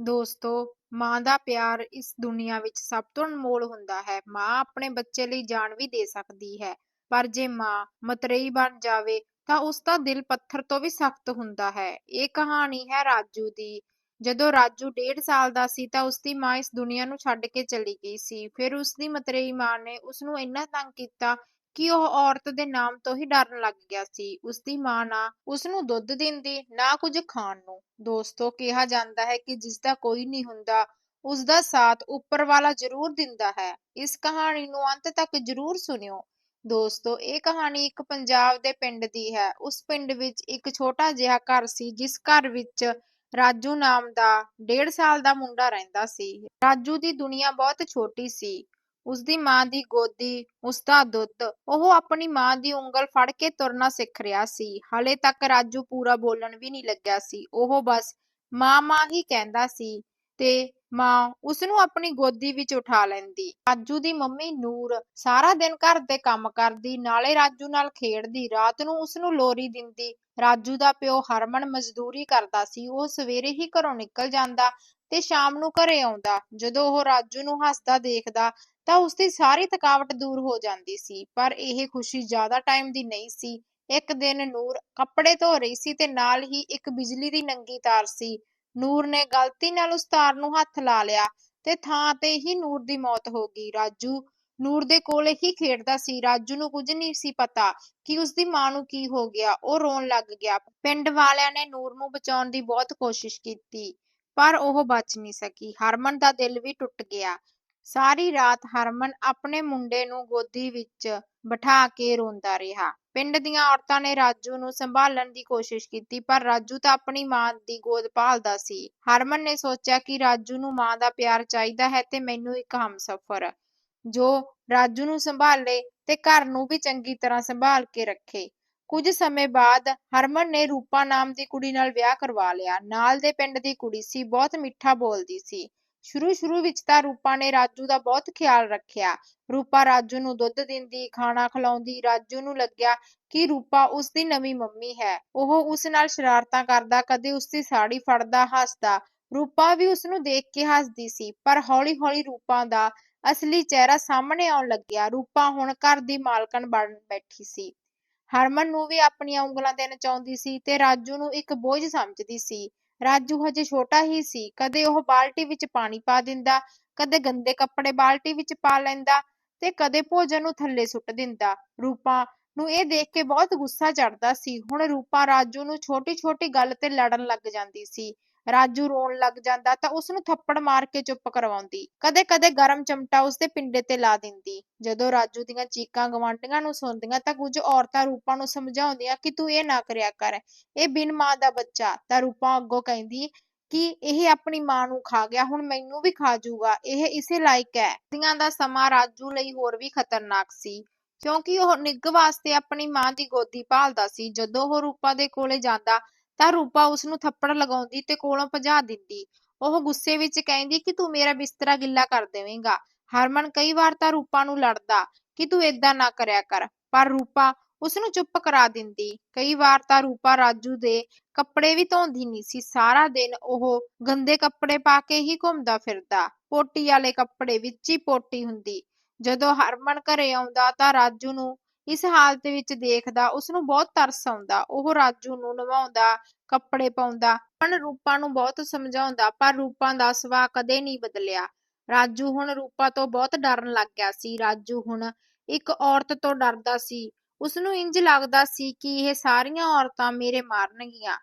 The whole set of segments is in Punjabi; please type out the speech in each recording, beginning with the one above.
ਦੋਸਤੋ, ਮਾਂ ਦਾ ਪਿਆਰ ਇਸ ਦੁਨੀਆ ਵਿੱਚ ਸਭ ਤੋਂ ਅਨਮੋਲ ਹੁੰਦਾ ਹੈ। ਮਾਂ ਆਪਣੇ ਬੱਚੇ ਲਈ ਜਾਨ ਵੀ ਦੇ ਸਕਦੀ ਹੈ, ਪਰ ਜੇ ਮਾਂ ਮਤਰੇਈ ਬਣ ਜਾਵੇ, ਤਾਂ ਉਸ ਦਾ ਦਿਲ ਪੱਥਰ ਤੋਂ ਵੀ ਸਖਤ ਹੁੰਦਾ ਹੈ। ਇਹ ਕਹਾਣੀ ਹੈ ਰਾਜੂ ਦੀ। ਜਦੋਂ ਰਾਜੂ ਡੇਢ ਸਾਲ ਦਾ ਸੀ, ਤਾਂ ਉਸ ਦੀ ਮਾਂ ਇਸ ਦੁਨੀਆ ਨੂੰ ਛੱਡ ਕੇ ਚਲੀ ਗਈ ਸੀ। ਫਿਰ ਉਸ ਦੀ ਮਤਰੇਈ ਮਾਂ ਨੇ ਉਸ ਨੂੰ ਇੰਨਾ ਤੰਗ ਕੀਤਾ ਕਿ ਉਹ ਔਰਤ ਦੇ ਨਾਮ ਤੋਂ ਹੀ ਡਰਨ ਲੱਗ ਗਿਆ ਸੀ। ਉਸ ਦੀ ਮਾਂ ਨਾ ਉਸ ਨੂੰ ਦੁੱਧ ਦਿੰਦੀ, ਨਾ ਕੁਝ ਖਾਣ ਨੂੰ। ਦੋਸਤੋ, ਕਿਹਾ ਜਾਂਦਾ ਹੈ ਕਿ ਜਿਸ ਦਾ ਕੋਈ ਨਹੀਂ ਹੁੰਦਾ ਉਸ ਦਾ ਸਾਥ ਉੱਪਰ ਵਾਲਾ ਜ਼ਰੂਰ ਦਿੰਦਾ ਹੈ। ਇਸ ਕਹਾਣੀ ਨੂੰ ਅੰਤ ਤੱਕ ਜ਼ਰੂਰ ਸੁਣਿਓ। ਦੋਸਤੋ, ਇਹ ਕਹਾਣੀ ਇੱਕ ਪੰਜਾਬ ਦੇ ਪਿੰਡ ਦੀ ਹੈ। ਉਸ ਪਿੰਡ ਵਿੱਚ ਇੱਕ ਛੋਟਾ ਜਿਹਾ ਘਰ ਸੀ, ਜਿਸ ਘਰ ਵਿੱਚ ਰਾਜੂ ਨਾਮ ਦਾ ਡੇਢ ਸਾਲ ਦਾ ਮੁੰਡਾ ਰਹਿੰਦਾ ਸੀ। ਰਾਜੂ ਦੀ ਦੁਨੀਆ ਬਹੁਤ ਛੋਟੀ ਸੀ। ਉਸਦੀ ਮਾਂ ਦੀ ਗੋਦੀ, ਉਸਦਾ ਦੁੱਧ, ਉਹ ਆਪਣੀ ਮਾਂ ਦੀ ਉਂਗਲ ਫੜ ਕੇ ਤੁਰਨਾ ਸਿੱਖ ਰਿਹਾ ਸੀ। ਹਾਲੇ ਤੱਕ ਰਾਜੂ ਪੂਰਾ ਬੋਲਣ ਵੀ ਨਹੀਂ ਲੱਗਿਆ ਸੀ। ਉਹ ਬਸ ਮਾਂ ਮਾਂ ਹੀ ਕਹਿੰਦਾ ਸੀ ਤੇ ਮਾਂ ਉਸਨੂੰ ਆਪਣੀ ਗੋਦੀ ਵਿੱਚ ਉਠਾ ਲੈਂਦੀ। ਰਾਜੂ ਦੀ ਮੰਮੀ ਨੂਰ ਸਾਰਾ ਦਿਨ ਘਰ ਦੇ ਕੰਮ ਕਰਦੀ, ਨਾਲੇ ਰਾਜੂ ਨਾਲ ਖੇਡਦੀ, ਰਾਤ ਨੂੰ ਉਸਨੂੰ ਲੋਰੀ ਦਿੰਦੀ। ਰਾਜੂ ਦਾ ਪਿਓ ਹਰਮਨ ਮਜ਼ਦੂਰੀ ਕਰਦਾ ਸੀ। ਉਹ ਸਵੇਰੇ ਹੀ ਘਰੋਂ ਨਿਕਲ ਜਾਂਦਾ ਤੇ ਸ਼ਾਮ ਨੂੰ ਘਰੇ ਆਉਂਦਾ। ਜਦੋਂ ਉਹ ਰਾਜੂ ਨੂੰ ਹੱਸਦਾ ਦੇਖਦਾ ਤਾਂ ਉਸ ਦੀ ਸਾਰੀ ਥਕਾਵਟ ਦੂਰ ਹੋ ਜਾਂਦੀ ਸੀ, ਪਰ ਇਹ ਖੁਸ਼ੀ ਜ਼ਿਆਦਾ ਟਾਈਮ ਦੀ ਨਹੀਂ ਸੀ। ਇੱਕ ਦਿਨ ਨੂਰ ਕੱਪੜੇ ਧੋ ਰਹੀ ਸੀ ਤੇ ਨਾਲ ਹੀ ਇੱਕ ਬਿਜਲੀ ਦੀ ਨੰਗੀ ਤਾਰ ਸੀ। ਨੂਰ ਨੇ ਗਲਤੀ ਨਾਲ ਉਸ ਤਾਰ ਨੂੰ ਹੱਥ ਲਾ ਲਿਆ ਤੇ ਥਾਂ ਤੇ ਹੀ ਨੂਰ ਦੀ ਮੌਤ ਹੋ ਗਈ। ਰਾਜੂ ਨੂਰ ਦੇ ਕੋਲ ਹੀ ਖੇਡਦਾ ਸੀ। ਰਾਜੂ ਨੂੰ ਕੁਝ ਨਹੀਂ ਸੀ ਪਤਾ ਕਿ ਉਸ ਦੀ ਮਾਂ ਨੂੰ ਕੀ ਹੋ ਗਿਆ। ਉਹ ਰੋਣ ਲੱਗ ਗਿਆ। ਪਿੰਡ ਵਾਲਿਆਂ ਨੇ ਨੂਰ ਨੂੰ ਬਚਾਉਣ ਦੀ ਬਹੁਤ ਕੋਸ਼ਿਸ਼ ਕੀਤੀ, ਪਰ ਉਹ ਬਚ ਨਹੀਂ ਸਕੀ। ਹਰਮਨ ਦਾ ਦਿਲ ਵੀ ਟੁੱਟ ਗਿਆ। ਸਾਰੀ ਰਾਤ ਹਰਮਨ ਆਪਣੇ ਮੁੰਡੇ ਨੂੰ ਗੋਦੀ ਵਿੱਚ ਬਿਠਾ ਕੇ ਰੋਂਦਾ ਰਿਹਾ। ਪਿੰਡ ਦੀਆਂ ਔਰਤਾਂ ਨੇ ਰਾਜੂ ਨੂੰ ਸੰਭਾਲਣ ਦੀ ਕੋਸ਼ਿਸ਼ ਕੀਤੀ, ਪਰ ਰਾਜੂ ਤਾਂ ਆਪਣੀ ਮਾਂ ਦੀ ਗੋਦ ਭਾਲਦਾ ਸੀ। ਹਰਮਨ ਨੇ ਸੋਚਿਆ ਕਿ ਰਾਜੂ ਨੂੰ ਮਾਂ ਦਾ ਪਿਆਰ ਚਾਹੀਦਾ ਹੈ ਤੇ ਮੈਨੂੰ ਇੱਕ ਹਮਸਫਰ, ਜੋ ਰਾਜੂ ਨੂੰ ਸੰਭਾਲੇ ਤੇ ਘਰ ਨੂੰ ਵੀ ਚੰਗੀ ਤਰ੍ਹਾਂ ਸੰਭਾਲ ਕੇ ਰੱਖੇ। ਕੁਝ ਸਮੇਂ ਬਾਅਦ ਹਰਮਨ ਨੇ ਰੂਪਾ ਨਾਮ ਦੀ ਕੁੜੀ ਨਾਲ ਵਿਆਹ ਕਰਵਾ ਲਿਆ। ਨਾਲ ਦੇ ਪਿੰਡ ਦੀ ਕੁੜੀ ਸੀ, ਬਹੁਤ ਮਿੱਠਾ ਬੋਲਦੀ ਸੀ। ਸ਼ੁਰੂ ਸ਼ੁਰੂ ਵਿੱਚ ਤਾਂ ਰੂਪਾ ਨੇ ਰਾਜੂ ਦਾ ਬਹੁਤ ਖਿਆਲ ਰੱਖਿਆ। ਰੂਪਾ ਰਾਜੂ ਨੂੰ ਦੁੱਧ ਦਿੰਦੀ, ਖਾਣਾ ਖਿਲਾਉਂਦੀ, ਰਾਜੂ ਨੂੰ ਲੱਗਿਆ ਕਿ ਰੂਪਾ ਉਸ ਦੀ ਨਵੀਂ ਮੰਮੀ ਹੈ। ਉਹ ਉਸ ਨਾਲ ਸ਼ਰਾਰਤਾਂ ਕਰਦਾ, ਕਦੇ ਉਸ ਦੀ ਸਾੜੀ ਫੜਦਾ, ਹੱਸਦਾ। ਰੂਪਾ ਵੀ ਉਸ ਨੂੰ ਦੇਖ ਕੇ ਹੱਸਦੀ ਸੀ, ਪਰ ਹੌਲੀ-ਹੌਲੀ ਰੂਪਾ ਦਾ ਅਸਲੀ ਚਿਹਰਾ ਸਾਹਮਣੇ ਆਉਣ ਲੱਗਿਆ। ਰੂਪਾ ਹੁਣ ਘਰ ਦੀ ਮਾਲਕਣ ਬਣ ਬੈਠੀ ਸੀ। ਹਰਮਨ ਨੂੰ ਵੀ ਆਪਣੀਆਂ ਉਂਗਲਾਂ ਤੇ ਨਚਾਉਂਦੀ ਸੀ ਤੇ ਰਾਜੂ ਨੂੰ ਇੱਕ ਬੋਝ ਸਮਝਦੀ ਸੀ। ਰਾਜੂ ਹਜੇ ਛੋਟਾ ਹੀ ਸੀ, ਕਦੇ ਉਹ ਬਾਲਟੀ ਵਿੱਚ ਪਾਣੀ ਪਾ ਦਿੰਦਾ, ਕਦੇ ਗੰਦੇ ਕੱਪੜੇ ਬਾਲਟੀ ਵਿੱਚ ਪਾ ਲੈਂਦਾ ਤੇ ਕਦੇ ਭੋਜਨ ਨੂੰ ਥੱਲੇ ਸੁੱਟ ਦਿੰਦਾ। ਰੂਪਾ ਨੂੰ ਇਹ ਦੇਖ ਕੇ ਬਹੁਤ ਗੁੱਸਾ ਚੜਦਾ ਸੀ। ਹੁਣ ਰੂਪਾ ਰਾਜੂ ਨੂੰ ਛੋਟੀ-ਛੋਟੀ ਗੱਲ ਤੇ ਲੜਨ ਲੱਗ ਜਾਂਦੀ ਸੀ। ਰਾਜੂ ਰੋਣ ਲੱਗ ਜਾਂਦਾ ਤਾਂ ਉਸ ਨੂੰ ਥੱਪੜ ਮਾਰ ਕੇ ਚੁੱਪ ਕਰਵਾਉਂਦੀ। ਕਦੇ-ਕਦੇ ਗਰਮ ਚਮਟਾ ਉਸ ਦੇ ਪਿੰਡੇ ਤੇ ਲਾ ਦਿੰਦੀ। ਜਦੋਂ ਰਾਜੂ ਦੀਆਂ ਚੀਕਾਂ ਗਵਾਂਢੀਆਂ ਨੂੰ ਸੁਣਦੀਆਂ ਤਾਂ ਕੁਝ ਔਰਤਾਂ ਰੂਪਾ ਨੂੰ ਸਮਝਾਉਂਦੀਆਂ ਕਿ ਤੂੰ ਇਹ ਨਾ ਕਰਿਆ ਕਰ। ਇਹ ਬਿਨ ਮਾਂ ਦਾ ਬੱਚਾ। ਤਾਂ ਰੂਪਾ ਅੱਗੋਂ ਕਹਿੰਦੀ ਕਿ ਇਹ ਆਪਣੀ ਮਾਂ ਨੂੰ ਖਾ ਗਿਆ, ਹੁਣ ਮੈਨੂੰ ਵੀ ਖਾ ਜਾਊਗਾ ਇਹ ਇਸੇ ਲਾਇਕ ਹੈ। ਦੀਆਂ ਦਾ ਸਮਾਂ ਰਾਜੂ ਲਈ ਹੋਰ ਵੀ ਖਤਰਨਾਕ ਸੀ। ਕਿਉਂਕਿ ਉਹ ਨਿੱਘ ਵਾਸਤੇ ਆਪਣੀ ਮਾਂ ਦੀ ਗੋਦੀ ਭਾਲਦਾ ਸੀ। ਜਦੋਂ ਉਹ ਰੂਪਾ ਦੇ ਕੋਲੇ ਜਾਂਦਾ ਤਾਂ ਰੂਪਾ ਉਸ ਨੂੰ ਥੱਪੜ ਲਗਾਉਂਦੀ ਤੇ ਕੋਲੋਂ ਭਜਾ ਦਿੰਦੀ। ਉਹ ਗੁੱਸੇ ਵਿੱਚ ਕਹਿੰਦੀ ਕਿ ਤੂੰ ਮੇਰਾ ਬਿਸਤਰਾ ਗਿੱਲਾ ਕਰ ਦੇਵੇਂਗਾ। ਹਰਮਨ ਕਈ ਵਾਰ ਤਾਂ ਰੂਪਾ ਨੂੰ ਲੜਦਾ ਕਿ ਤੂੰ ਏਦਾਂ ਨਾ ਕਰਿਆ ਕਰ, ਪਰ ਰੂਪਾ ਉਸ ਨੂੰ ਚੁੱਪ ਕਰਾ ਦਿੰਦੀ। ਕਈ ਵਾਰ ਤਾਂ ਰੂਪਾ ਰਾਜੂ ਦੇ ਕੱਪੜੇ ਵੀ ਧੋਂਦੀ ਨਹੀਂ ਸੀ। ਸਾਰਾ ਦਿਨ ਉਹ ਗੰਦੇ ਕੱਪੜੇ ਪਾ ਕੇ ਹੀ ਘੁੰਮਦਾ ਫਿਰਦਾ। ਪੋਟੀ ਵਾਲੇ ਕੱਪੜੇ ਵਿੱਚ ਹੀ ਪੋਟੀ ਹੁੰਦੀ। ਜਦੋਂ ਹਰਮਨ ਘਰੇ ਆਉਂਦਾ ਤਾਂ ਰਾਜੂ ਨੂੰ ਇਸ ਹਾਲਤ ਵਿੱਚ ਦੇਖਦਾ ਉਸ ਨੂੰ ਬਹੁਤ ਤਰਸ ਆਉਂਦਾ। ਉਹ ਰਾਜੂ ਨੂੰ ਨਵਾਉਂਦਾ, ਕੱਪੜੇ ਪਾਉਂਦਾ ਪਰ ਰੂਪਾ ਨੂੰ ਬਹੁਤ ਸਮਝਾਉਂਦਾ, ਪਰ ਰੂਪਾ ਦਾ ਸੁਭਾਅ ਕਦੇ ਨਹੀਂ ਬਦਲਿਆ। ਰਾਜੂ ਹੁਣ ਰੂਪਾ ਤੋਂ ਬਹੁਤ ਡਰਨ ਲੱਗ ਗਿਆ ਸੀ। ਰਾਜੂ ਹੁਣ ਇੱਕ ਔਰਤ ਤੋਂ ਡਰਦਾ ਸੀ। ਉਸ ਨੂੰ ਇੰਜ ਲੱਗਦਾ ਸੀ ਕਿ ਇਹ ਸਾਰੀਆਂ ਔਰਤਾਂ ਮੇਰੇ ਮਾਰਨਗੀਆਂ।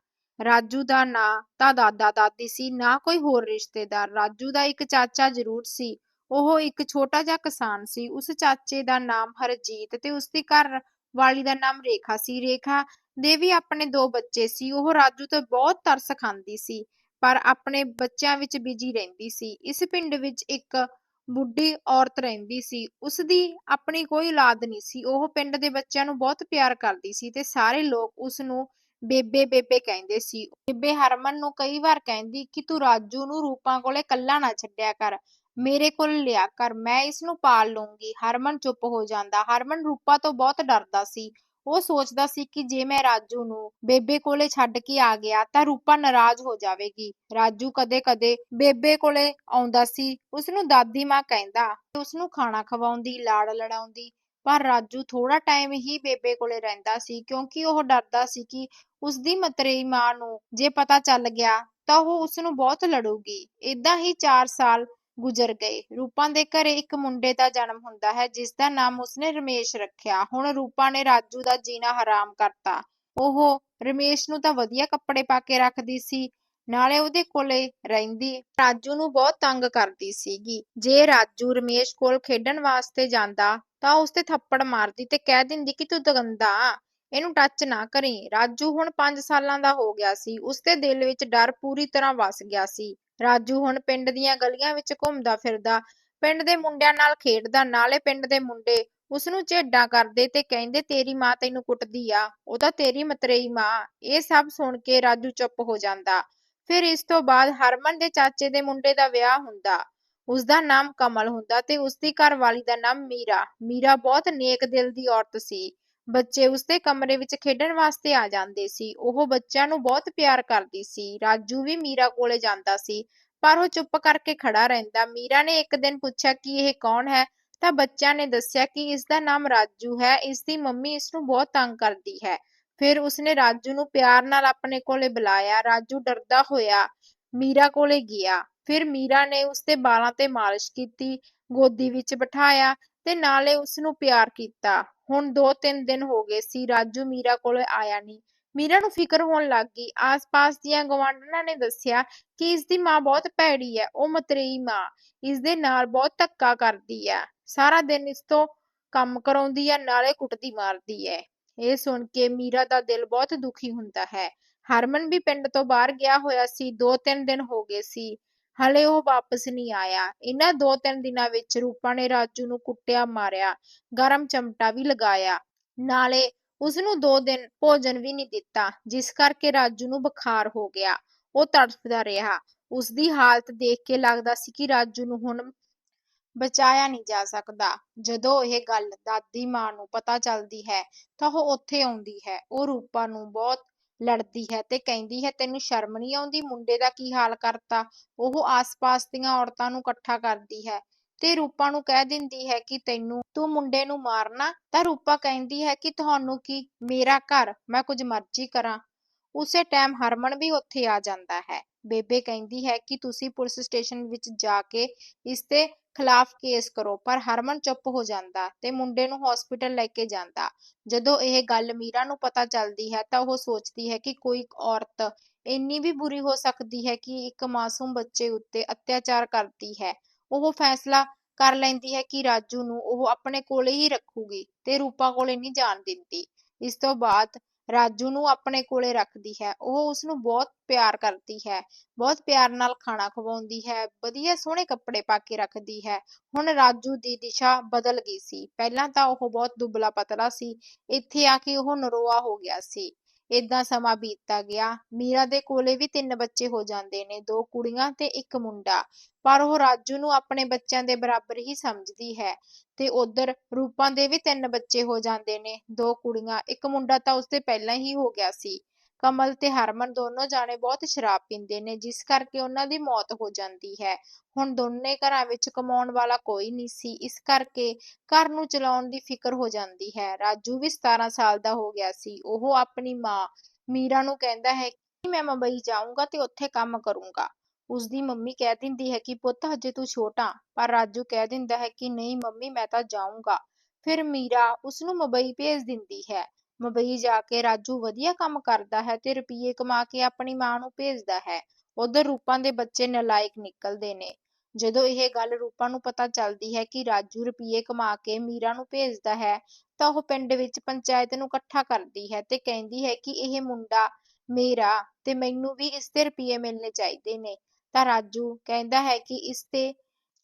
ਰਾਜੂ ਦਾ ਨਾਂ ਤਾਂ ਦਾਦਾ ਦਾਦੀ ਸੀ, ਨਾ ਕੋਈ ਹੋਰ ਰਿਸ਼ਤੇਦਾਰ। ਰਾਜੂ ਦਾ ਇੱਕ ਚਾਚਾ ਜ਼ਰੂਰ ਸੀ। ਉਹ ਇੱਕ ਛੋਟਾ ਜਿਹਾ ਕਿਸਾਨ ਸੀ, ਉਸ ਚਾਚੇ ਦਾ ਨਾਮ ਹਰਜੀਤ ਤੇ ਉਸ ਦੀ ਘਰ ਵਾਲੀ ਦਾ ਨਾਮ ਰੇਖਾ ਸੀ। ਰੇਖਾ ਦੇ ਵੀ ਆਪਣੇ ਦੋ ਬੱਚੇ ਸੀ, ਉਹ ਰਾਜੂ ਤੋਂ ਬਹੁਤ ਤਰਸ ਖਾਂਦੀ ਸੀ, ਪਰ ਆਪਣੇ ਬੱਚਿਆਂ ਵਿੱਚ ਬਿਜ਼ੀ ਰਹਿੰਦੀ ਸੀ। ਇਸ ਪਿੰਡ ਵਿੱਚ ਇੱਕ ਬੁੱਢੀ ਔਰਤ ਰਹਿੰਦੀ ਸੀ, ਉਸ ਦੀ ਆਪਣੀ ਕੋਈ ਔਲਾਦ ਨਹੀਂ ਸੀ। ਉਹ ਪਿੰਡ ਦੇ ਬੱਚਿਆਂ ਨੂੰ ਬਹੁਤ ਪਿਆਰ ਕਰਦੀ ਸੀ ਤੇ ਸਾਰੇ ਲੋਕ ਉਸ ਨੂੰ ਬੇਬੇ ਬੇਬੇ ਕਹਿੰਦੇ ਸੀ। ਬੇਬੇ ਹਰਮਨ ਨੂੰ ਕਈ ਵਾਰ ਕਹਿੰਦੀ ਕਿ ਤੂੰ ਰਾਜੂ ਨੂੰ ਰੂਪਾਂ ਕੋਲੇ ਕੱਲਾ ਨਾ ਛੱਡਿਆ ਕਰ। ਮੇਰੇ ਕੋਲ ਲਿਆ ਕਰ, ਮੈਂ ਇਸ ਨੂੰ ਪਾਲ ਲੂੰਗੀ ਹਰਮਨ ਚੁੱਪ ਹੋ ਜਾਂਦਾ। ਹਰਮਨ ਰੂਪਾ ਤੋਂ ਬਹੁਤ ਡਰਦਾ ਸੀ। ਉਹ ਸੋਚਦਾ ਸੀ ਕਿ ਜੇ ਮੈਂ ਰਾਜੂ ਨੂੰ ਬੇਬੇ ਕੋਲੇ ਛੱਡ ਕੇ ਆ ਗਿਆ ਤਾਂ ਰੂਪਾ ਨਾਰਾਜ਼ ਹੋ ਜਾਵੇਗੀ। ਰਾਜੂ ਕਦੇ-ਕਦੇ ਬੇਬੇ ਕੋਲੇ ਆਉਂਦਾ ਸੀ। ਉਸ ਨੂੰ ਦਾਦੀ ਮਾਂ ਕਹਿੰਦਾ ਉਸ ਨੂੰ ਖਾਣਾ ਖਵਾਉਂਦੀ, ਲਾੜ ਲੜਾਉਂਦੀ, ਪਰ ਰਾਜੂ ਥੋੜਾ ਟਾਈਮ ਹੀ ਬੇਬੇ ਕੋਲੇ ਰਹਿੰਦਾ ਸੀ ਕਿਉਂਕਿ ਉਹ ਡਰਦਾ ਸੀ ਕਿ ਉਸ ਦੀ ਮਤਰੇਈ ਮਾਂ ਨੂੰ ਜੇ ਪਤਾ ਚੱਲ ਗਿਆ ਤਾਂ ਉਹ ਉਸ ਨੂੰ ਬਹੁਤ ਲੜੂਗੀ। ਇਦਾਂ ਹੀ 4 ਸਾਲ ਗੁਜ਼ਰ ਗਏ। ਰੂਪਾ ਦੇ ਘਰੇ ਇੱਕ ਮੁੰਡੇ ਦਾ ਜਨਮ ਹੁੰਦਾ ਹੈ, ਜਿਸ ਦਾ ਨਾਮ ਉਸਨੇ ਰਮੇਸ਼ ਰੱਖਿਆ। ਹੁਣ ਰੂਪਾ ਨੇ ਰਾਜੂ ਦਾ ਜੀਣਾ ਹਰਾਮ ਕਰਤਾ। ਉਹ ਰਮੇਸ਼ ਨੂੰ ਤਾਂ ਵਧੀਆ ਕੱਪੜੇ ਪਾ ਕੇ ਰੱਖਦੀ ਸੀ, ਨਾਲੇ ਉਹਦੇ ਕੋਲੇ ਰਹਿੰਦੀ। ਰਾਜੂ ਨੂੰ ਬਹੁਤ ਤੰਗ ਕਰਦੀ ਸੀਗੀ। ਜੇ ਰਾਜੂ ਰਮੇਸ਼ ਕੋਲ ਖੇਡਣ ਵਾਸਤੇ ਜਾਂਦਾ, ਤਾਂ ਉਸ ਤੇ ਥੱਪੜ ਮਾਰਦੀ ਤੇ ਕਹਿ ਦਿੰਦੀ ਕਿ ਤੂੰ ਦਗੰਦਾ ਇਹਨੂੰ ਟੱਚ ਨਾ ਕਰੀ। ਰਾਜੂ ਹੁਣ 5 ਸਾਲਾਂ ਦਾ ਹੋ ਗਿਆ ਸੀ। ਉਸਦੇ ਦਿਲ ਵਿੱਚ ਡਰ ਪੂਰੀ ਤਰ੍ਹਾਂ ਵਸ ਗਿਆ ਸੀ। ਰਾਜੂ ਹੁਣ ਪਿੰਡ ਦੀਆਂ ਗਲੀਆਂ ਵਿੱਚ ਘੁੰਮਦਾ ਫਿਰਦਾ, ਪਿੰਡ ਦੇ ਮੁੰਡਿਆਂ ਨਾਲ ਖੇਡਦਾ, ਨਾਲੇ ਪਿੰਡ ਦੇ ਮੁੰਡੇ। ਉਸ ਨੂੰ ਝੇਡਾਂ ਕਰਦੇ ਤੇ ਕਹਿੰਦੇ, ਤੇਰੀ ਮਾਂ ਤੈਨੂੰ ਕੁੱਟਦੀ ਆ। ਉਹ ਤਾਂ ਤੇਰੀ ਮਤਰੇਈ ਮਾਂ। ਇਹ ਸਭ ਸੁਣ ਕੇ ਰਾਜੂ ਚੁੱਪ ਹੋ ਜਾਂਦਾ। ਫਿਰ ਇਸ ਤੋਂ ਬਾਅਦ ਹਰਮਨ ਦੇ ਚਾਚੇ ਦੇ ਮੁੰਡੇ ਦਾ ਵਿਆਹ ਹੁੰਦਾ। ਉਸ ਦਾ ਨਾਮ ਕਮਲ ਹੁੰਦਾ ਤੇ ਉਸ ਦੀ ਘਰਵਾਲੀ ਦਾ ਨਾਮ ਮੀਰਾ। ਮੀਰਾ ਬਹੁਤ ਨੇਕ ਦਿਲ ਦੀ ਔਰਤ ਸੀ। ਬੱਚੇ ਉਸਦੇ ਕਮਰੇ ਵਿੱਚ ਖੇਡਣ ਵਾਸਤੇ ਆ ਜਾਂਦੇ ਸੀ। ਉਹ ਬੱਚਿਆਂ ਨੂੰ ਬਹੁਤ ਪਿਆਰ ਕਰਦੀ ਸੀ। ਰਾਜੂ ਵੀ ਮੀਰਾ ਕੋਲੇ ਜਾਂਦਾ ਸੀ, ਪਰ ਉਹ ਚੁੱਪ ਕਰਕੇ ਖੜਾ ਰਹਿੰਦਾ। ਮੀਰਾ ਨੇ ਇੱਕ ਦਿਨ ਪੁੱਛਿਆ ਕਿ ਇਹ ਕੌਣ ਹੈ? ਤਾਂ ਬੱਚਿਆਂ ਨੇ ਦੱਸਿਆ ਕਿ ਇਸ ਦਾ ਨਾਮ ਰਾਜੂ ਹੈ। ਇਸ ਦੀ ਮੰਮੀ ਇਸ ਨੂੰ ਬਹੁਤ ਤੰਗ ਕਰਦੀ ਹੈ। ਫਿਰ ਉਸਨੇ ਰਾਜੂ ਨੂੰ ਪਿਆਰ ਨਾਲ ਆਪਣੇ ਕੋਲੇ ਬੁਲਾਇਆ। ਰਾਜੂ ਡਰਦਾ ਹੋਇਆ ਮੀਰਾ ਕੋਲੇ ਗਿਆ। ਫਿਰ ਮੀਰਾ ਨੇ ਉਸਦੇ ਬਾਲਾਂ ਤੇ ਮਾਲਿਸ਼ ਕੀਤੀ, ਗੋਦੀ ਵਿੱਚ ਬਿਠਾਇਆ। ਤੇ ਨਾਲੇ ਉਸ ਨੂੰ ਪਿਆਰ ਕੀਤਾ। ਹੁਣ 2-3 ਦਿਨ ਹੋ ਗਏ ਸੀ, ਰਾਜੂ ਮੀਰਾ ਕੋਲੇ ਆਇਆ ਨਹੀਂ। ਮੀਰਾ ਨੂੰ ਫਿਕਰ ਹੋਣ ਲੱਗ ਗਈ। ਆਸ-ਪਾਸ ਦੀਆਂ ਗਵਾਂਢਣਾਂ ਨੇ ਦੱਸਿਆ ਕਿ ਇਸ ਦੀ ਮਾਂ ਬਹੁਤ ਭੈੜੀ ਹੈ, ਉਹ ਮਤਰੇਈ ਮਾਂ। ਇਸ ਦੇ ਨਾਲ ਬਹੁਤ ਧੱਕਾ ਕਰਦੀ ਹੈ। ਸਾਰਾ ਦਿਨ ਇਸ ਤੋਂ ਕੰਮ ਕਰਾਉਂਦੀ ਹੈ, ਨਾਲੇ ਕੁੱਟਦੀ ਮਾਰਦੀ ਹੈ। ਇਹ ਸੁਣ ਕੇ ਮੀਰਾ ਦਾ ਦਿਲ ਬਹੁਤ ਦੁਖੀ ਹੁੰਦਾ ਹੈ। ਹਰਮਨ ਵੀ ਪਿੰਡ ਤੋਂ ਬਾਹਰ ਗਿਆ ਹੋਇਆ ਸੀ। 2-3 ਦਿਨ ਹੋ ਗਏ ਸੀ। ਹਲੇ ਉਹ ਵਾਪਸ ਨਹੀਂ ਆਇਆ। ਇਹਨਾਂ 2-3 ਦਿਨਾਂ ਵਿੱਚ ਰੂਪਾ ਨੇ ਰਾਜੂ ਨੂੰ ਕੁੱਟਿਆ, ਮਾਰਿਆ, ਗਰਮ ਚਮਟਾ ਵੀ ਲਗਾਇਆ। ਨਾਲੇ ਉਸ ਨੂੰ 2 ਦਿਨ ਭੋਜਨ ਵੀ ਨਹੀਂ ਦਿੱਤਾ, ਜਿਸ ਕਰਕੇ ਰਾਜੂ ਨੂੰ ਬੁਖਾਰ ਹੋ ਗਿਆ। ਉਹ ਤੜਫਦਾ ਰਿਹਾ। ਉਸ ਦੀ ਹਾਲਤ ਦੇਖ ਕੇ ਲੱਗਦਾ ਸੀ ਕਿ ਰਾਜੂ ਨੂੰ ਹੁਣ ਬਚਾਇਆ ਨਹੀਂ ਜਾ ਸਕਦਾ। ਜਦੋਂ ਇਹ ਗੱਲ ਦਾਦੀ ਮਾਂ ਨੂੰ ਪਤਾ ਚੱਲਦੀ ਹੈ, ਤਾਂ ਉਹ ਉੱਥੇ ਆਉਂਦੀ ਹੈ। ਉਹ ਰੂਪਾ ਨੂੰ ਬਹੁਤ ਲੜਦੀ ਹੈ ਤੇ ਕਹਿੰਦੀ ਹੈ, ਤੈਨੂੰ ਸ਼ਰਮ ਨਹੀਂ ਆਉਂਦੀ? ਮੁੰਡੇ ਦਾ ਕੀ ਹਾਲ ਕਰਤਾ? ਉਹ ਆਸ-ਪਾਸ ਦੀਆਂ ਔਰਤਾਂ ਨੂੰ ਇਕੱਠਾ ਕਰਦੀ ਹੈ ਤੇ ਰੂਪਾ ਨੂੰ ਕਹਿ ਦਿੰਦੀ ਹੈ ਕਿ ਤੈਨੂੰ, ਤੂੰ ਮੁੰਡੇ ਨੂੰ ਮਾਰਨਾ? ਤਾਂ ਰੂਪਾ ਕਹਿੰਦੀ ਹੈ ਕਿ ਤੁਹਾਨੂੰ ਕੀ? ਮੇਰਾ ਘਰ, ਮੈਂ ਕੁਝ ਮਰਜ਼ੀ ਕਰਾਂ। ਉਸੇ ਟਾਈਮ ਹਰਮਨ ਵੀ ਉੱਥੇ ਆ ਜਾਂਦਾ ਹੈ। ਬੇਬੇ ਕਹਿੰਦੀ ਹੈ ਕਿ ਤੁਸੀਂ ਪੁਲਿਸ ਸਟੇਸ਼ਨ ਵਿੱਚ ਜਾ ਕੇ ਇਸ ਦੇ ਖਿਲਾਫ ਕੇਸ ਕਰੋ, ਪਰ ਹਰਮਨ ਚੁੱਪ ਹੋ ਜਾਂਦਾ ਤੇ ਮੁੰਡੇ ਨੂੰ ਹਸਪੀਟਲ ਲੈ ਕੇ ਜਾਂਦਾ। ਜਦੋਂ ਇਹ ਗੱਲ ਮੀਰਾ ਨੂੰ ਪਤਾ ਚੱਲਦੀ ਹੈ ਤਾਂ ਉਹ ਸੋਚਦੀ ਹੈ ਕਿ ਕੋਈ ਔਰਤ ਇੰਨੀ ਵੀ ਬੁਰੀ ਹੋ ਸਕਦੀ ਹੈ ਕਿ ਇੱਕ ਮਾਸੂਮ ਬੱਚੇ ਉੱਤੇ ਅਤਿਆਚਾਰ ਕਰਦੀ ਹੈ। ਉਹ ਫੈਸਲਾ ਕਰ ਲੈਂਦੀ ਹੈ ਕਿ ਰਾਜੂ ਨੂੰ ਉਹ ਆਪਣੇ ਕੋਲੇ ਹੀ ਰੱਖੂਗੀ ਤੇ ਰੂਪਾ ਕੋਲੇ ਨਹੀਂ ਜਾਣ ਦਿੰਦੀ। ਇਸ ਤੋਂ ਬਾਅਦ ਰਾਜੂ ਨੂੰ ਆਪਣੇ ਕੋਲੇ ਰੱਖਦੀ ਹੈ। ਉਹ ਉਸ ਨੂੰ ਬਹੁਤ ਪਿਆਰ ਕਰਦੀ ਹੈ। ਬਹੁਤ ਪਿਆਰ ਨਾਲ ਖਾਣਾ ਖਵਾਉਂਦੀ ਹੈ। ਵਧੀਆ ਸੋਹਣੇ ਕੱਪੜੇ ਪਾ ਕੇ ਰੱਖਦੀ ਹੈ। ਹੁਣ ਰਾਜੂ ਦੀ ਦਿਸ਼ਾ ਬਦਲ ਗਈ ਸੀ। ਪਹਿਲਾਂ ਤਾਂ ਉਹ ਬਹੁਤ ਦੁਬਲਾ ਪਤਲਾ ਸੀ। ਇੱਥੇ ਆ ਕੇ ਉਹ ਨਰੋਆ ਹੋ ਗਿਆ ਸੀ। ਏਦਾਂ ਸਮਾਂ ਬੀਤਦਾ ਗਿਆ। ਮੀਰਾ ਦੇ ਕੋਲੇ ਵੀ ਤਿੰਨ ਬੱਚੇ ਹੋ ਜਾਂਦੇ ਨੇ, ਦੋ ਕੁੜੀਆਂ ਤੇ ਇੱਕ ਮੁੰਡਾ। ਪਰ ਉਹ ਰਾਜੂ ਨੂੰ ਆਪਣੇ ਬੱਚਿਆਂ ਦੇ ਬਰਾਬਰ ਹੀ ਸਮਝਦੀ ਹੈ ਤੇ ਉਧਰ ਰੂਪਾਂ ਦੇ ਵੀ ਤਿੰਨ ਬੱਚੇ ਹੋ ਜਾਂਦੇ ਨੇ, ਦੋ ਕੁੜੀਆਂ, ਇੱਕ ਮੁੰਡਾ ਤਾਂ ਉਸਦੇ ਪਹਿਲਾਂ ਹੀ ਹੋ ਗਿਆ ਸੀ। ਕਮਲ ਤੇ ਹਰਮਨ ਦੋਨੋਂ ਜਾਣੇ ਬਹੁਤ ਸ਼ਰਾਬ ਪੀਂਦੇ ਨੇ, ਜਿਸ ਕਰਕੇ ਉਹਨਾਂ ਦੀ ਮੌਤ ਹੋ ਜਾਂਦੀ ਹੈ। ਹੁਣ ਦੋਨੇ ਘਰਾਂ ਵਿੱਚ ਕਮਾਉਣ ਵਾਲਾ ਕੋਈ ਨਹੀਂ ਸੀ, ਇਸ ਕਰਕੇ ਘਰ ਨੂੰ ਚਲਾਉਣ ਦੀ ਫਿਕਰ ਹੋ ਜਾਂਦੀ ਹੈ। ਰਾਜੂ ਵੀ 17 ਸਾਲ ਦਾ ਹੋ ਗਿਆ ਸੀ। ਉਹ ਆਪਣੀ ਮਾਂ ਮੀਰਾ ਨੂੰ ਕਹਿੰਦਾ ਹੈ ਕਿ ਮੈਂ ਮੁੰਬਈ ਜਾਊਂਗਾ ਤੇ ਉੱਥੇ ਕੰਮ ਕਰੂੰਗਾ। ਉਸਦੀ ਮੰਮੀ ਕਹਿ ਦਿੰਦੀ ਹੈ ਕਿ ਪੁੱਤ, ਹਜੇ ਤੂੰ ਛੋਟਾ, ਪਰ ਰਾਜੂ ਕਹਿ ਦਿੰਦਾ ਹੈ ਕਿ ਨਹੀਂ ਮੰਮੀ, ਮੈਂ ਤਾਂ ਜਾਊਂਗਾ। ਫਿਰ ਮੀਰਾ ਉਸ ਨੂੰ ਮੁੰਬਈ ਭੇਜ ਦਿੰਦੀ ਹੈ। ਮੁੰਬਈ ਜਾ ਕੇ ਰਾਜੂ ਵਧੀਆ ਕੰਮ ਕਰਦਾ ਹੈ ਤੇ ਰੁਪਈਏ ਕਮਾ ਕੇ ਆਪਣੀ ਮਾਂ ਨੂੰ ਭੇਜਦਾ ਹੈ। ਉਧਰ ਰੂਪਾਂ ਦੇ ਬੱਚੇ ਨਲਾਇਕ ਨਿਕਲਦੇ ਨੇ। ਜਦੋਂ ਇਹ ਗੱਲ ਰੂਪਾ ਨੂੰ ਪਤਾ ਚੱਲਦੀ ਹੈ ਕਿ ਰਾਜੂ ਰੁਪਈਏ ਕਮਾ ਕੇ ਮੀਰਾ ਨੂੰ ਭੇਜਦਾ ਹੈ, ਤਾਂ ਉਹ ਪਿੰਡ ਵਿੱਚ ਪੰਚਾਇਤ ਨੂੰ ਇਕੱਠਾ ਕਰਦੀ ਹੈ ਤੇ ਕਹਿੰਦੀ ਹੈ ਕਿ ਇਹ ਮੁੰਡਾ ਮੇਰਾ ਤੇ ਮੈਨੂੰ ਵੀ ਇਸ ਦੇ ਰੁਪਈਏ ਮਿਲਣੇ ਚਾਹੀਦੇ ਨੇ। ਤਾਂ ਰਾਜੂ ਕਹਿੰਦਾ ਹੈ ਕਿ ਇਸ ਤੇ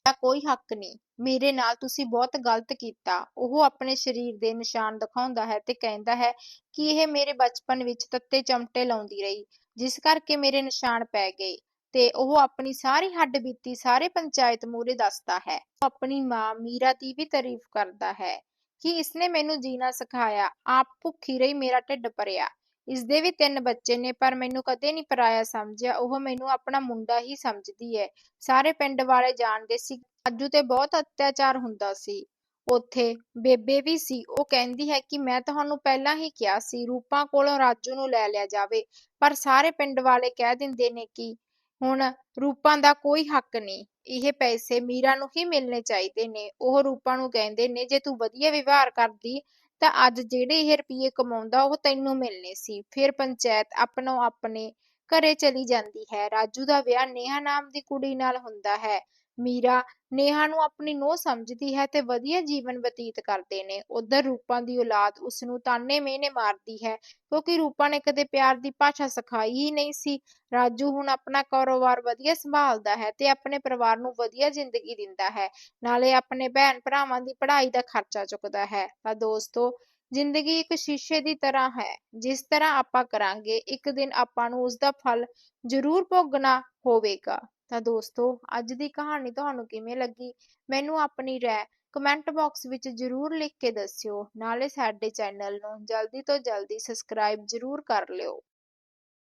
ਦਾ ਕੋਈ ਹੱਕ ਨਹੀਂ। ਮੇਰੇ ਨਾਲ ਤੁਸੀਂ ਬਹੁਤ ਗਲਤ ਕੀਤਾ। ਉਹ ਆਪਣੇ ਸਰੀਰ ਦੇ ਨਿਸ਼ਾਨ ਦਿਖਾਉਂਦਾ ਹੈ ਤੇ ਕਹਿੰਦਾ ਹੈ ਕਿ ਇਹ ਮੇਰੇ ਬਚਪਨ ਵਿੱਚ ਤੱਤੇ ਚਮਟੇ ਲਾਉਂਦੀ ਰਹੀ, ਜਿਸ ਕਰਕੇ ਮੇਰੇ ਨਿਸ਼ਾਨ ਪੈ ਗਏ ਤੇ ਉਹ ਆਪਣੀ ਸਾਰੀ ਹੱਡ ਬੀਤੀ ਸਾਰੇ ਪੰਚਾਇਤ ਮੂਹਰੇ ਦੱਸਦਾ ਹੈ। ਉਹ ਆਪਣੀ ਮਾਂ ਮੀਰਾ ਦੀ ਵੀ ਤਾਰੀਫ ਕਰਦਾ ਹੈ ਕਿ ਇਸਨੇ ਮੈਨੂੰ ਜੀਣਾ ਸਿਖਾਇਆ। ਆਪ ਭੁੱਖੀ ਰਹੀ ਮੇਰਾ ਢਿੱਡ ਭਰਿਆ। ਇਸਦੇ ਵੀ ਤਿੰਨ ਬੱਚੇ ਨੇ, ਪਰ ਮੈਨੂੰ ਕਦੇ ਨਹੀਂ ਪਰਾਇਆ ਸਮਝਿਆ। ਉਹ ਮੈਨੂੰ ਆਪਣਾ ਮੁੰਡਾ ਹੀ ਸਮਝਦੀ ਹੈ। ਸਾਰੇ ਪਿੰਡ ਵਾਲੇ ਜਾਣਦੇ ਸੀ ਰਾਜੂ ਤੇ ਬਹੁਤ ਅਤਿਆਚਾਰ ਹੁੰਦਾ ਸੀ। ਉੱਥੇ ਬੇਬੇ ਵੀ ਸੀ। ਉਹ ਕਹਿੰਦੀ ਹੈ ਕਿ ਮੈਂ ਤੁਹਾਨੂੰ ਪਹਿਲਾਂ ਹੀ ਕਿਹਾ ਸੀ, ਰੂਪਾ ਕੋਲੋਂ ਰਾਜੂ ਨੂੰ ਲੈ ਲਿਆ ਜਾਵੇ। ਪਰ ਸਾਰੇ ਪਿੰਡ ਵਾਲੇ ਕਹਿ ਦਿੰਦੇ ਨੇ ਕਿ ਹੁਣ ਰੂਪਾਂ ਦਾ ਕੋਈ ਹੱਕ ਨਹੀਂ। ਇਹ ਪੈਸੇ ਮੀਰਾ ਨੂੰ ਹੀ ਮਿਲਣੇ ਚਾਹੀਦੇ ਨੇ। ਉਹ ਰੂਪਾਂ ਨੂੰ ਕਹਿੰਦੇ ਨੇ, ਜੇ ਤੂੰ ਵਧੀਆ ਵਿਵਹਾਰ ਕਰਦੀ ਤਾਂ ਅੱਜ ਜਿਹੜੇ ਇਹ ਰੁਪਏ ਕਮਾਉਂਦਾ, ਉਹ ਤੈਨੂੰ ਮਿਲਣੇ ਸੀ। ਫਿਰ ਪੰਚਾਇਤ ਆਪਣੋ ਆਪਣੇ ਘਰੇ ਚਲੀ ਜਾਂਦੀ ਹੈ। ਰਾਜੂ ਦਾ ਵਿਆਹ ਨੇਹਾ ਨਾਮ ਦੀ ਕੁੜੀ ਨਾਲ ਹੁੰਦਾ ਹੈ। ਮੀਰਾ ਨੇਹਾ ਨੂੰ ਆਪਣੀ ਨੂੰਹ ਸਮਝਦੀ ਹੈ ਤੇ ਵਧੀਆ ਜੀਵਨ ਬਤੀਤ ਕਰਦੇ ਨੇ। ਉਧਰ ਰੂਪਾ ਦੀ ਔਲਾਦ ਉਸ ਨੂੰ ਤਾਨੇ ਮਿਹਣੇ ਮਾਰਦੀ ਹੈ ਕਿਉਂਕਿ ਰੂਪਾ ਨੇ ਕਦੇ ਪਿਆਰ ਦੀ ਭਾਸ਼ਾ ਸਿਖਾਈ ਹੀ ਨਹੀਂ ਸੀ। ਰਾਜੂ ਹੁਣ ਆਪਣਾ ਕਾਰੋਬਾਰ ਵਧੀਆ ਸੰਭਾਲਦਾ ਹੈ ਤੇ ਆਪਣੇ ਪਰਿਵਾਰ ਨੂੰ ਵਧੀਆ ਜ਼ਿੰਦਗੀ ਦਿੰਦਾ ਹੈ। ਨਾਲੇ ਆਪਣੇ ਭੈਣ ਭਰਾਵਾਂ ਦੀ ਪੜ੍ਹਾਈ ਦਾ ਖਰਚਾ ਚੁੱਕਦਾ ਹੈ। ਤਾਂ ਦੋਸਤੋ, ਜ਼ਿੰਦਗੀ ਇੱਕ ਸ਼ੀਸ਼ੇ ਦੀ ਤਰ੍ਹਾਂ ਹੈ। ਜਿਸ ਤਰ੍ਹਾਂ ਆਪਾਂ ਕਰਾਂਗੇ, ਇੱਕ ਦਿਨ ਆਪਾਂ ਨੂੰ ਉਸ ਦਾ ਫਲ ਜ਼ਰੂਰ ਭੋਗਣਾ ਹੋਵੇਗਾ। ਤਾਂ ਦੋਸਤੋ, ਅੱਜ ਦੀ ਕਹਾਣੀ ਤੁਹਾਨੂੰ ਕਿਵੇਂ ਲੱਗੀ? ਮੈਨੂੰ ਆਪਣੀ ਰਾਏ ਕਮੈਂਟ ਬਾਕਸ ਵਿੱਚ ਜ਼ਰੂਰ ਲਿਖ ਕੇ ਦੱਸਿਓ। ਨਾਲੇ ਸਾਡੇ ਚੈਨਲ ਨੂੰ ਜਲਦੀ ਤੋਂ ਜਲਦੀ ਸਬਸਕ੍ਰਾਈਬ ਜ਼ਰੂਰ ਕਰ ਲਿਓ।